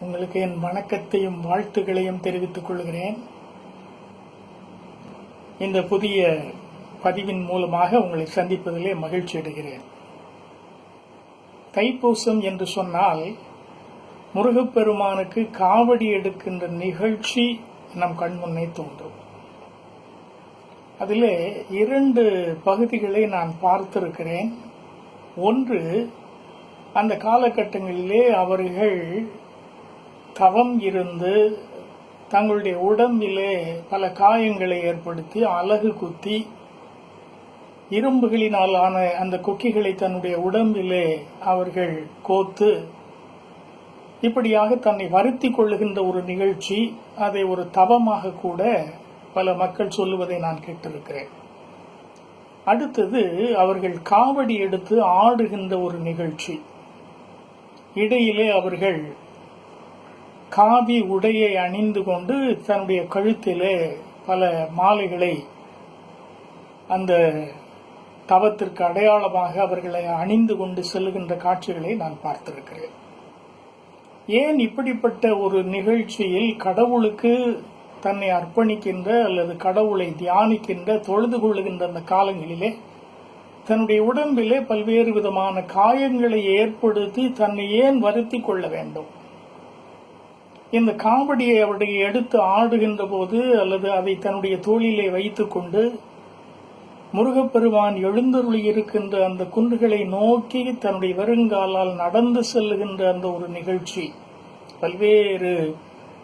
உங்களுக்கு என் வணக்கத்தையும் வாழ்த்துக்களையும் தெரிவித்துக் கொள்கிறேன். இந்த புதிய பதிவின் மூலமாக உங்களை சந்திப்பதிலே மகிழ்ச்சி அடைகிறேன். தைப்பூசம் என்று சொன்னால் முருகப்பெருமானுக்கு காவடி எடுக்கின்ற நிகழ்ச்சி நம் கண்முன்னே தோன்றும். அதிலே இரண்டு பகுதிகளை நான் பார்த்திருக்கிறேன். ஒன்று அந்த காலகட்டங்களிலே அவர்கள் தவம் இருந்து தங்களுடைய உடம்பிலே பல காயங்களை ஏற்படுத்தி அலகு குத்தி இரும்புகளினால் ஆன அந்த கொக்கிகளை தன்னுடைய உடம்பிலே அவர்கள் கோத்து இப்படியாக தன்னை வருத்தி கொள்ளுகின்ற ஒரு நிகழ்ச்சி அதை ஒரு தவமாக கூட பல மக்கள் சொல்லுவதை நான் கேட்டிருக்கிறேன். அடுத்தது அவர்கள் காவடி எடுத்து ஆடுகின்ற ஒரு நிகழ்ச்சி. இடையிலே அவர்கள் காவி உடையை அணிந்து கொண்டு தன்னுடைய கழுத்திலே பல மாலைகளை அந்த தவத்திற்கு அடையாளமாக அவர்களை அணிந்து கொண்டு செல்லுகின்ற காட்சிகளை நான் பார்த்திருக்கிறேன். ஏன் இப்படிப்பட்ட ஒரு நிகழ்ச்சியில் கடவுளுக்கு தன்னை அர்ப்பணிக்கின்ற அல்லது கடவுளை தியானிக்கின்ற தொழுது கொள்ளுகின்ற அந்த காலங்களிலே தன்னுடைய உடம்பிலே பல்வேறு விதமான காயங்களை ஏற்படுத்தி தன்னை ஏன் வருத்தி கொள்ள வேண்டும்? இந்த காவடியை அவருடைய எடுத்து ஆடுகின்ற போது அல்லது அதை தன்னுடைய தோளிலே வைத்துக்கொண்டு முருகப்பெருமான் எழுந்தருளி இருக்கின்ற அந்த குன்றுகளை நோக்கி தன்னுடைய வருங்காலால் நடந்து செல்லுகின்ற அந்த ஒரு நிகழ்ச்சி. பல்வேறு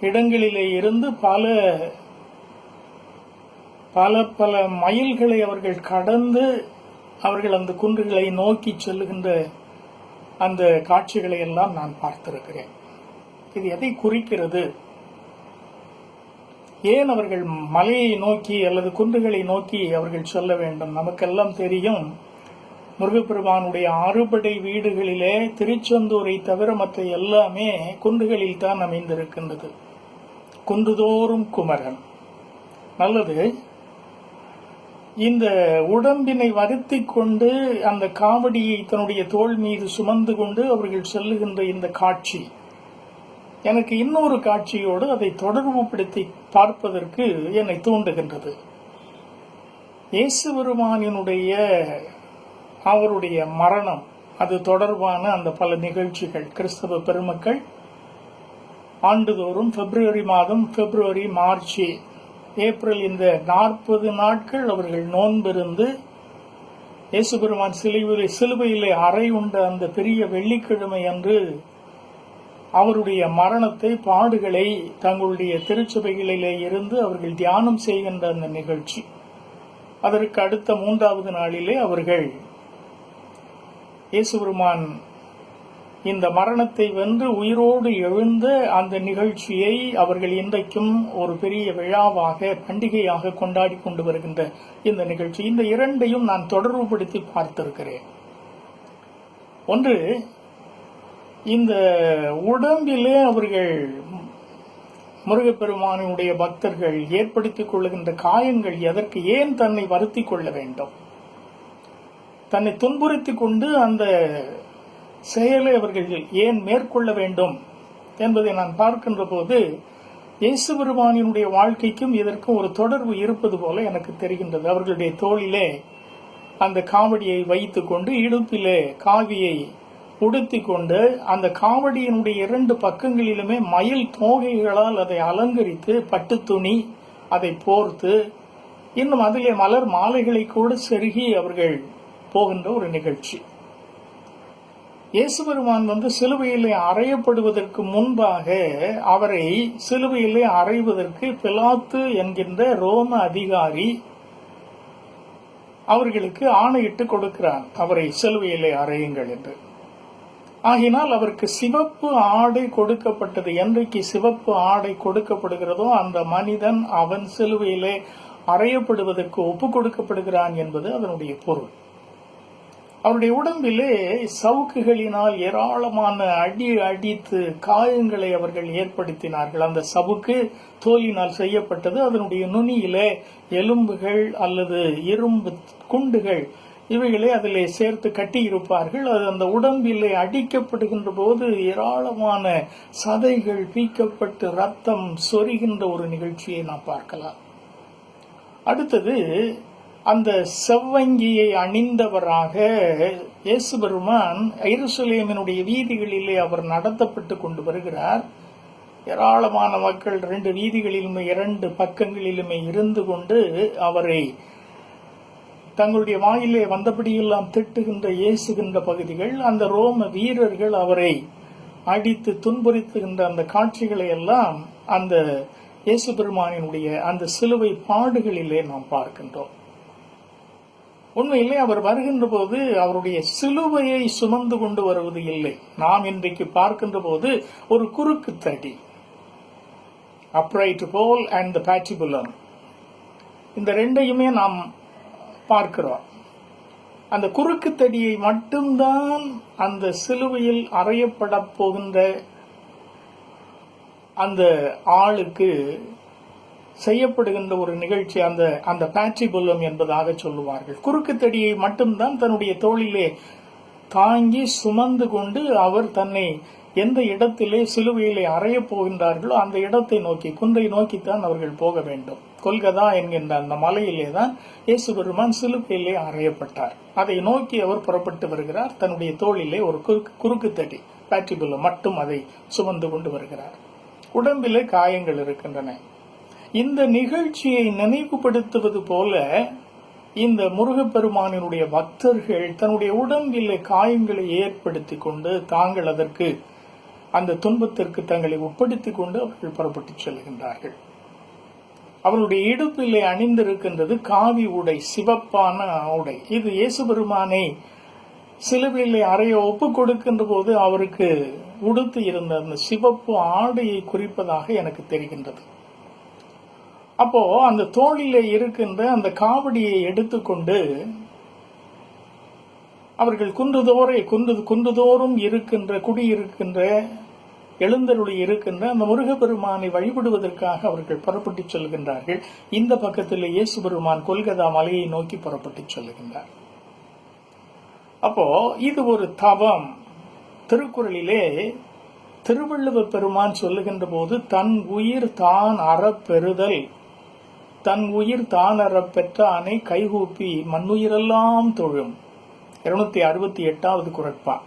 இடங்களிலே இருந்து பல பல பல மைல்களை அவர்கள் கடந்து அவர்கள் அந்த குன்றுகளை நோக்கி செல்லுகின்ற அந்த காட்சிகளை எல்லாம் நான் பார்த்திருக்கிறேன். இது எதை குறிக்கிறது? ஏன் அவர்கள் மலையை நோக்கி அல்லது குன்றுகளை நோக்கி அவர்கள் சொல்ல வேண்டும்? நமக்கெல்லாம் தெரியும் முருகப்பெருமானுடைய அறுபடை வீடுகளிலே திருச்செந்தூரை தவிர மற்ற எல்லாமே குன்றுகளில் தான் அமைந்திருக்கின்றது. குன்றுதோறும் குமரன். நல்லது. இந்த உடம்பினை வருத்தி கொண்டு அந்த காவடியை தன்னுடைய தோள் மீது சுமந்து கொண்டு அவர்கள் செல்லுகின்ற இந்த காட்சி. எனக்கு இன்னொரு காட்சியோடு அதை தொடர்புபடுத்தி பார்ப்பதற்கு என்னை தூண்டுகின்றது. இயேசு பெருமானினுடைய அவருடைய மரணம் அது தொடர்பான அந்த பல நிகழ்ச்சிகள் கிறிஸ்தவ பெருமக்கள் ஆண்டுதோறும் பிப்ரவரி மாதம் பிப்ரவரி மார்ச் ஏப்ரல் இந்த நாற்பது நாட்கள் அவர்கள் நோன்பிருந்து இயேசு பெருமான் சிலுவையிலே சிலுவையிலே அறை உண்ட அந்த பெரிய வெள்ளிக்கிழமை அன்று அவருடைய மரணத்தை பாடுகளை தங்களுடைய திருச்சபைகளிலே இருந்து அவர்கள் தியானம் செய்கின்ற அந்த நிகழ்ச்சி. அதற்கு அடுத்த மூன்றாவது நாளிலே அவர்கள் இயேசுபெருமான் இந்த மரணத்தை வென்று உயிரோடு எழுந்த அந்த நிகழ்ச்சியை அவர்கள் இன்றைக்கும் ஒரு பெரிய விழாவாக பண்டிகையாக கொண்டாடி கொண்டு வருகின்ற இந்த நிகழ்ச்சி. இந்த இரண்டையும் நான் தொடர்புபடுத்தி பார்த்திருக்கிறேன். ஒன்று இந்த உடம்பிலே அவர்கள் முருகப்பெருமானுடைய பக்தர்கள் ஏற்படுத்திக் கொள்ளுகின்ற காயங்கள் எதற்கு ஏன் தன்னை வருத்தி கொள்ள வேண்டும்? தன்னை துன்புறுத்தி கொண்டு அந்த செயலை அவர்கள் ஏன் மேற்கொள்ள வேண்டும் என்பதை நான் பார்க்கின்ற போது இயேசு பெருமானினுடைய வாழ்க்கைக்கும் இதற்கும் ஒரு தொடர்பு இருப்பது போல எனக்கு தெரிகின்றது. அவர்களுடைய தோளிலே அந்த காவடியை வைத்துக்கொண்டு இடுப்பிலே காவியை உடுத்தி கொண்டு அந்த காவடியினுடைய இரண்டு பக்கங்களிலுமே மயில் தோகைகளால் அதை அலங்கரித்து பட்டு துணி அதை போர்த்து இன்னும் அதிலே மலர் மாலைகளை கூட செருகி அவர்கள் போகின்ற ஒரு நிகழ்ச்சி. இயேசு பெருமான் வந்து சிலுவையிலே அறையப்படுவதற்கு முன்பாக அவரை சிலுவையிலே அறைவதற்கு பிலாத்து என்கின்ற ரோம அதிகாரி அவர்களுக்கு ஆணையிட்டு கொடுக்கிறான் அவரை சிலுவையிலே அறையுங்கள் என்று. ஆகினால் அவருக்கு சிவப்பு ஆடை கொடுக்கப்பட்டது. என்றைக்கு சிவப்பு ஆடை கொடுக்கப்படுகிறதோ அந்த மனிதன் அவன் சிலுவையிலே அறையப்படுவதற்கு ஒப்பு கொடுக்கப்படுகிறான் என்பது அதனுடைய பொருள். அவருடைய உடம்பிலே சவுக்குகளினால் ஏராளமான அடி அடித்து காயங்களை அவர்கள் ஏற்படுத்தினார்கள். அந்த சவுக்கு தோலினால் செய்யப்பட்டது. அதனுடைய நுனியிலே எலும்புகள் அல்லது இரும்பு குண்டுகள் இவைகளை அதில் சேர்த்து கட்டியிருப்பார்கள். அது அந்த உடம்பிலே அடிக்கப்படுகின்ற போது ஏராளமான சதைகள் பீக்கப்பட்டு ரத்தம் சொரிகின்ற ஒரு நிகழ்ச்சியை நாம் பார்க்கலாம். அடுத்தது அந்த செவ்வங்கியை அணிந்தவராக இயேசு பெருமான் ஐருசலேமினுடைய வீதிகளிலே அவர் நடத்தப்பட்டு கொண்டு வருகிறார். ஏராளமான மக்கள் ரெண்டு வீதிகளிலுமே இரண்டு பக்கங்களிலுமே இருந்து கொண்டு அவரை தங்களுடைய வாயிலே வந்தபடியெல்லாம் திட்டுகின்ற இயேசுகின்ற பகுதிகள் அந்த ரோம வீரர்கள் அவரை அடித்து துன்புறுத்துகின்ற அந்த காட்சிகளை எல்லாம் அந்த இயேசு பெருமானினுடைய அந்த சிலுவை பாடுகளிலே நாம் பார்க்கின்றோம். உண்மையிலே அவர் வருகின்ற போது அவருடைய சிலுவையை சுமந்து கொண்டு வருவது இல்லை. நாம் இன்றைக்கு பார்க்கின்ற போது ஒரு குறுக்கு தடி அப்ரைட் போல் அண்ட் த பேட்டிபுலம் இந்த ரெண்டையுமே நாம் பார்க்கிறோம். அந்த குறுக்கு தடியை மட்டும்தான் அந்த சிலுவையில் அறையப்பட போகின்ற அந்த ஆளுக்கு செய்யப்படுகின்ற ஒரு நிகழ்ச்சி அந்த அந்த பேட்சிபுல்லம் என்பதாக சொல்லுவார்கள். குறுக்கு தடியை மட்டும்தான் தன்னுடைய தோளிலே தாங்கி சுமந்து கொண்டு அவர் தன்னை எந்த இடத்திலே சிலுவையிலே அறையப் போகின்றார்களோ அந்த இடத்தை நோக்கி குன்றை நோக்கித்தான் அவர்கள் போக வேண்டும். கொல்கதா என்கின்ற அந்த மலையிலே தான் இயேசு பெருமான் சிலுவையிலே அறையப்பட்டார். அதை நோக்கி அவர் புறப்பட்டு வருகிறார். தன்னுடைய தோளிலே ஒரு குறுக்கு குறுக்கு தடி பேட்டிபிள் மட்டும் அதை சுமந்து கொண்டு வருகிறார். உடம்பிலே காயங்கள் இருக்கின்றன. இந்த நிகழ்ச்சியை நினைவுபடுத்துவது போல இந்த முருகப்பெருமானினுடைய பக்தர்கள் தன்னுடைய உடம்பிலே காயங்களை ஏற்படுத்தி கொண்டு தாங்கள் அதற்கு அந்த துன்பத்திற்கு தங்களை ஒப்படைத்துக் கொண்டு அவர்கள் புறப்பட்டு செல்கின்றார்கள். அவருடைய இடுப்பிலே அணிந்திருக்கின்றது காவி உடை சிவப்பான உடை. இது இயேசு பெருமானை சிலுவையிலே அறைய ஒப்பு கொடுக்கின்ற போது அவருக்கு உடுத்து இருந்த அந்த சிவப்பு ஆடையை குறிப்பதாக எனக்கு தெரிகின்றது. அப்போ அந்த தோளிலே இருக்கின்ற அந்த காவடியை எடுத்துக்கொண்டு அவர்கள் குன்றுதோறை குன்று குன்றுதோறும் இருக்கின்ற குடியிருக்கின்ற எழுந்தருளி இருக்கின்ற அந்த முருகப்பெருமானை வழிபடுவதற்காக அவர்கள் புறப்பட்டு செல்கின்றார்கள். இந்த பக்கத்தில் இயேசு பெருமான் கொல்கதா மலையை நோக்கி புறப்பட்டு செல்கின்றார். அப்போ இது ஒரு தவம். திருக்குறளிலே திருவள்ளுவ பெருமான் சொல்லுகின்ற போது தன் உயிர் தான் அறப்பெறுதல் தன் உயிர் தான் அறப்பெற்ற அணை கைகூப்பி மண்ணுயிரெல்லாம் தொழும். இருநூத்தி அறுபத்தி எட்டாவது குரட்பா.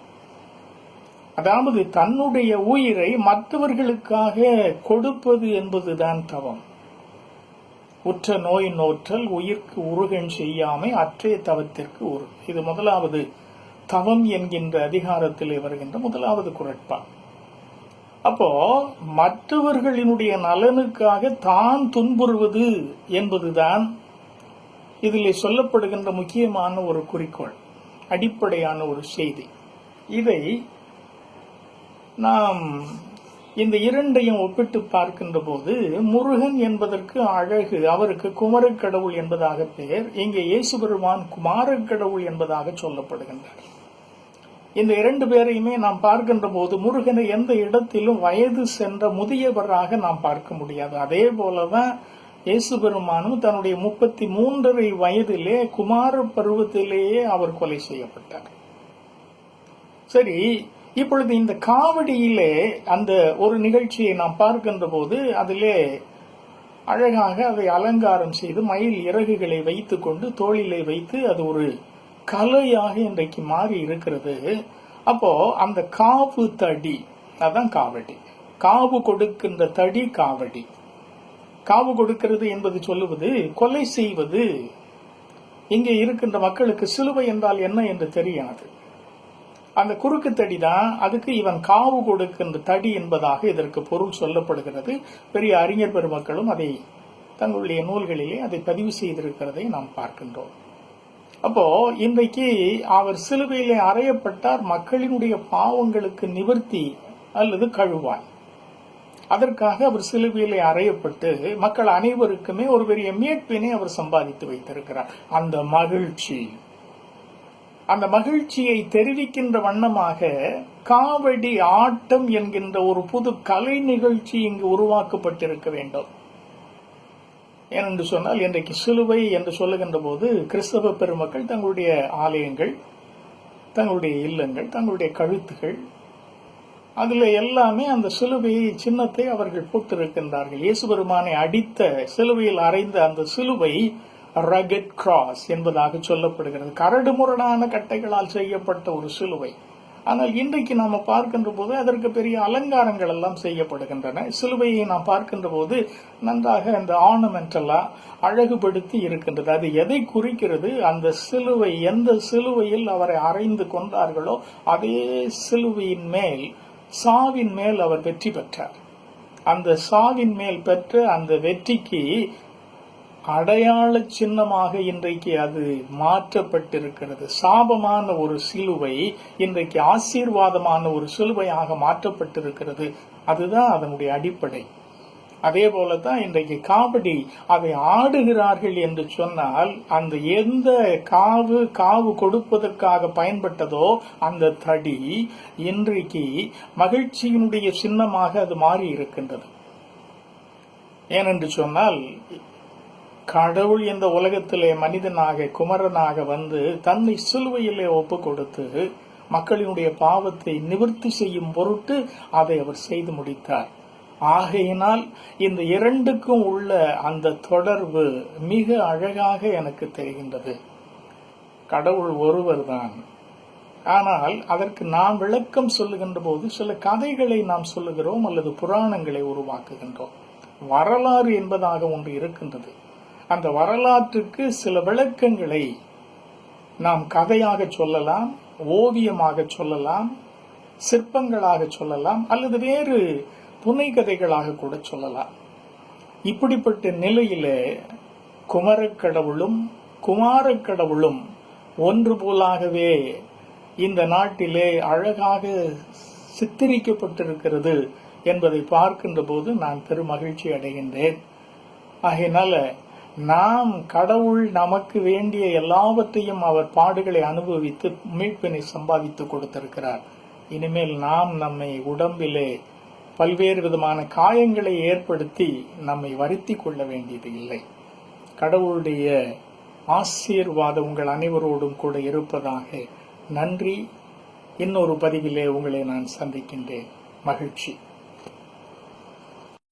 அதாவது தன்னுடைய உயிரை மற்றவர்களுக்காக கொடுப்பது என்பதுதான் தவம். உற்ற நோய் நோற்றல் உயிர்க்கு உருகன் செய்யாமை அற்றைய தவத்திற்கு உரு இது முதலாவது தவம் என்கின்ற அதிகாரத்திலே வருகின்ற முதலாவது குரட்பா. அப்போ மற்றவர்களினுடைய நலனுக்காக தான் துன்புறுவது என்பதுதான் இதில் சொல்லப்படுகின்ற முக்கியமான ஒரு குறிக்கோள் அடிப்படையான ஒரு செய்தி. இதை நாம் இந்த இரண்டையும் ஒப்பிட்டு பார்க்கின்ற போது முருகன் என்பதற்கு அழகு அவருக்கு குமரக்கடவுள் என்பதாக பெயர் இங்கே இயேசு பெருமான் குமாரக்கடவுள் என்பதாக சொல்லப்படுகின்றார். இந்த இரண்டு பேரையுமே நாம் பார்க்கின்ற போது முருகனை எந்த இடத்திலும் வயது சென்ற முதியவராக நாம் பார்க்க முடியாது. அதே போலதான் இயேசு பெருமானும் தன்னுடைய முப்பத்தி மூன்றரை வயதிலே குமார பருவத்திலேயே அவர் கொலை செய்யப்பட்டார். சரி இப்பொழுது இந்த காவடியிலே அந்த ஒரு நிகழ்ச்சியை நாம் பார்க்கின்ற போது அதிலே அழகாக அதை அலங்காரம் செய்து மயில் இறகுகளை வைத்துக்கொண்டு தோளிலே வைத்து அது ஒரு கலையாக இன்றைக்கு மாறி இருக்கிறது. அப்போ அந்த காவு தடி அதான் காவடி. காவு கொடுக்கின்ற தடி காவடி. காவு கொடுக்கிறது என்பது சொல்லுவது கொலை செய்வது. இங்கே இருக்கின்ற மக்களுக்கு சிலுவை என்றால் என்ன என்று தெரியாது. அந்த குறுக்கு தடி தான் அதுக்கு இவன் காவு கொடுக்கின்ற தடி என்பதாக இதற்கு பொருள் சொல்லப்படுகிறது. பெரிய அறிஞர் பெருமக்களும் அதை தங்களுடைய நூல்களிலே அதை பதிவு செய்திருக்கிறதை நாம் பார்க்கின்றோம். அப்போ இன்றைக்கு அவர் சிலுவையிலே அறையப்பட்டார் மக்களினுடைய பாவங்களுக்கு நிவர்த்தி அல்லது கழுவாய். அதற்காக அவர் சிலுவையிலே அறையப்பட்டு மக்கள் அனைவருக்குமே ஒரு பெரிய மீட்பினை அவர் சம்பாதித்து வைத்திருக்கிறார். அந்த மகிழ்ச்சி. அந்த மகிழ்ச்சியை தெரிவிக்கின்ற வண்ணமாக காவடி ஆட்டம் என்கின்ற ஒரு புது கலை நிகழ்ச்சி இங்கு உருவாக்கப்பட்டிருக்க வேண்டும். ஏனென்று சொன்னால் இன்றைக்கு சிலுவை என்று சொல்லுகின்ற போது கிறிஸ்தவ பெருமக்கள் தங்களுடைய ஆலயங்கள் தங்களுடைய இல்லங்கள் தங்களுடைய கழுத்துகள் அதுல எல்லாமே அந்த சிலுவையை சின்னத்தை அவர்கள் போட்டிருக்கின்றார்கள். இயேசு பெருமானை அடித்த சிலுவையில் அறைந்த அந்த சிலுவை ரகட் கிராஸ் என்பதாக சொல்லப்படுகிறது. கரடு முரடான கட்டைகளால் செய்யப்பட்ட ஒரு சிலுவை. ஆனால் இன்றைக்கு நாம் பார்க்கின்ற போது அதற்கு பெரிய அலங்காரங்கள் எல்லாம் செய்யப்படுகின்றன. சிலுவையை நாம் பார்க்கின்ற போது நன்றாக அந்த ஆர்னமெண்டெல்லாம் அழகுபடுத்தி இருக்கின்றது. அது எதை குறிக்கிறது? அந்த சிலுவை எந்த சிலுவையில் அவரை அறைந்து கொண்டார்களோ அதே சிலுவையின் மேல் சாவின் மேல் அவர் வெற்றி பெற்றார். அந்த சாவின் மேல் பெற்ற அந்த வெற்றிக்கு அடையாள சின்னமாக இன்றைக்கு அது மாற்றப்பட்டிருக்கிறது. சாபமான ஒரு சிலுவை இன்றைக்கு ஆசீர்வாதமான ஒரு சிலுவையாக மாற்றப்பட்டிருக்கிறது. அதுதான் அதனுடைய அடிப்படை. அதே போல தான் இன்றைக்கு காவடி அதை ஆடுகிறார்கள் என்று சொன்னால் அந்த எந்த காவு காவு கொடுப்பதற்காக பயன்பட்டதோ அந்த தடி இன்றைக்கு மகிழ்ச்சியினுடைய சின்னமாக அது மாறி இருக்கின்றது ஏனென்று சொன்னால் கடவுள் இந்த உலகத்திலே மனிதனாக குமரனாக வந்து தன்னை சிலுவையிலே ஒப்பு கொடுத்து மக்களினுடைய பாவத்தை நிவர்த்தி செய்யும் பொருட்டு அதை அவர் செய்து முடித்தார். ஆகையினால் இந்த இரண்டுக்கும் உள்ள அந்த தொடர்பு மிக அழகாக எனக்கு தெரிகின்றது. கடவுள் ஒருவர்தான். ஆனால் அதற்கு நாம் விளக்கம் சொல்லுகின்ற போது சில கதைகளை நாம் சொல்லுகிறோம் அல்லது புராணங்களை உருவாக்குகின்றோம். வரலாறு என்பதாக ஒன்று இருக்கின்றது. அந்த வரலாற்றுக்கு சில விளக்கங்களை நாம் கதையாக சொல்லலாம் ஓவியமாக சொல்லலாம் சிற்பங்களாக சொல்லலாம் அல்லது வேறு துணை கதைகளாக கூட சொல்லலாம். இப்படிப்பட்ட நிலையில குமரக்கடவுளும் குமாரக்கடவுளும் ஒன்று போலாகவே இந்த நாட்டிலே அழகாக சித்தரிக்கப்பட்டிருக்கிறது என்பதை பார்க்கின்ற போது நான் பெரும் மகிழ்ச்சி அடைகின்றேன். ஆகையினால நாம் கடவுள் நமக்கு வேண்டிய எல்லாவற்றையும் அவர் பாடுகளை அனுபவித்து மீட்பினை சம்பாதித்து கொடுத்திருக்கிறார். இனிமேல் நாம் நம்மை உடம்பிலே பல்வேறு விதமான காயங்களை ஏற்படுத்தி நம்மை வருத்தி கொள்ள வேண்டியது இல்லை. கடவுளுடைய ஆசீர்வாதம் உங்கள் அனைவரோடும் கூட இருப்பதாக நன்றி. இன்னொரு பதிவிலே உங்களை நான் சந்திக்கின்றேன். மகிழ்ச்சி.